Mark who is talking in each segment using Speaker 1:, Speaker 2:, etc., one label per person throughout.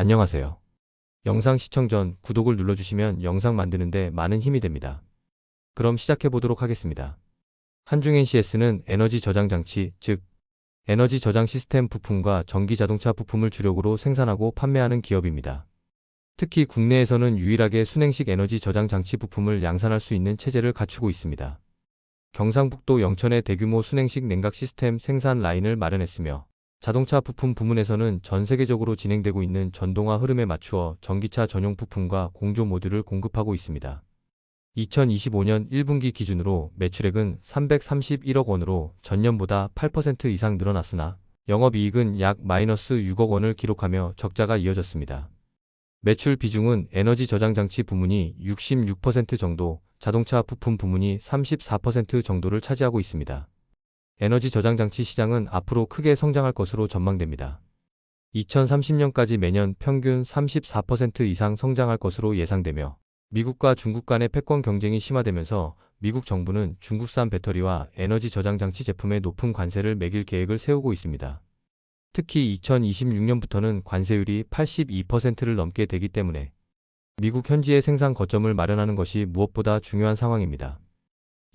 Speaker 1: 안녕하세요. 영상 시청 전 구독을 눌러주시면 영상 만드는데 많은 힘이 됩니다. 그럼 시작해 보도록 하겠습니다. 한중 NCS는 에너지 저장 장치, 즉 에너지 저장 시스템 부품과 전기 자동차 부품을 주력으로 생산하고 판매하는 기업입니다. 특히 국내에서는 유일하게 순행식 에너지 저장 장치 부품을 양산할 수 있는 체제를 갖추고 있습니다. 경상북도 영천에 대규모 순행식 냉각 시스템 생산 라인을 마련했으며 자동차 부품 부문에서는 전 세계적으로 진행되고 있는 전동화 흐름에 맞추어 전기차 전용 부품과 공조 모듈을 공급하고 있습니다. 2025년 1분기 기준으로 매출액은 331억 원으로 전년보다 8% 이상 늘어났으나 영업이익은 약 마이너스 6억 원을 기록하며 적자가 이어졌습니다. 매출 비중은 에너지 저장 장치 부문이 66% 정도, 자동차 부품 부문이 34% 정도를 차지하고 있습니다. 에너지 저장 장치 시장은 앞으로 크게 성장할 것으로 전망됩니다. 2030년까지 매년 평균 34% 이상 성장할 것으로 예상되며 미국과 중국 간의 패권 경쟁이 심화되면서 미국 정부는 중국산 배터리와 에너지 저장 장치 제품에 높은 관세를 매길 계획을 세우고 있습니다. 특히 2026년부터는 관세율이 82%를 넘게 되기 때문에 미국 현지의 생산 거점을 마련하는 것이 무엇보다 중요한 상황입니다.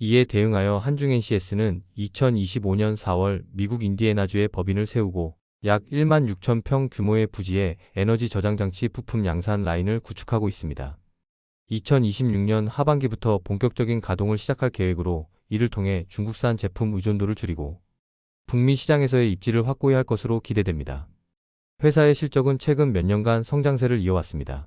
Speaker 1: 이에 대응하여 한중 NCS는 2025년 4월 미국 인디애나주에 법인을 세우고 약 1만 6천 평 규모의 부지에 에너지 저장 장치 부품 양산 라인을 구축하고 있습니다. 2026년 하반기부터 본격적인 가동을 시작할 계획으로 이를 통해 중국산 제품 의존도를 줄이고 북미 시장에서의 입지를 확고히 할 것으로 기대됩니다. 회사의 실적은 최근 몇 년간 성장세를 이어왔습니다.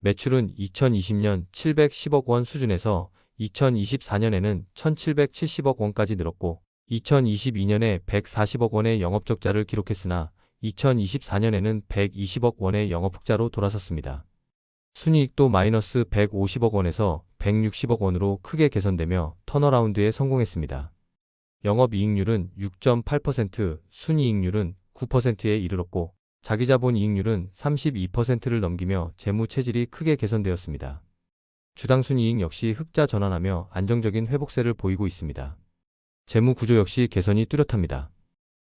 Speaker 1: 매출은 2020년 710억 원 수준에서 2024년에는 1770억 원까지 늘었고 2022년에 140억 원의 영업적자를 기록했으나 2024년에는 120억 원의 영업흑자로 돌아섰습니다. 순이익도 마이너스 150억 원에서 160억 원으로 크게 개선되며 턴어라운드에 성공했습니다. 영업이익률은 6.8%, 순이익률은 9%에 이르렀고 자기자본 이익률은 32%를 넘기며 재무 체질이 크게 개선되었습니다. 주당 순이익 역시 흑자 전환하며 안정적인 회복세를 보이고 있습니다. 재무 구조 역시 개선이 뚜렷합니다.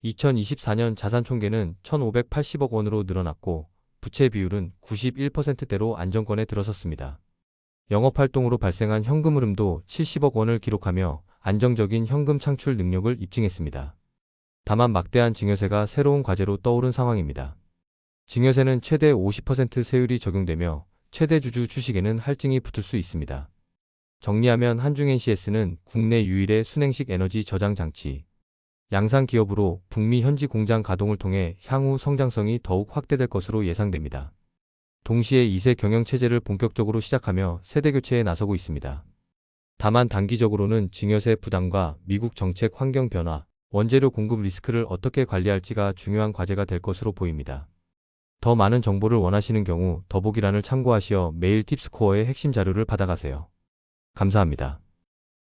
Speaker 1: 2024년 자산 총계는 1,580억 원으로 늘어났고 부채 비율은 91%대로 안정권에 들어섰습니다. 영업활동으로 발생한 현금 흐름도 70억 원을 기록하며 안정적인 현금 창출 능력을 입증했습니다. 다만 막대한 증여세가 새로운 과제로 떠오른 상황입니다. 증여세는 최대 50% 세율이 적용되며 최대 주주 주식에는 할증이 붙을 수 있습니다. 정리하면 한중 NCS는 국내 유일의 순행식 에너지 저장 장치, 양산 기업으로 북미 현지 공장 가동을 통해 향후 성장성이 더욱 확대될 것으로 예상됩니다. 동시에 2세 경영 체제를 본격적으로 시작하며 세대 교체에 나서고 있습니다. 다만 단기적으로는 증여세 부담과 미국 정책 환경 변화, 원재료 공급 리스크를 어떻게 관리할지가 중요한 과제가 될 것으로 보입니다. 더 많은 정보를 원하시는 경우 더보기란을 참고하시어 메일 팁스코어의 핵심 자료를 받아가세요. 감사합니다.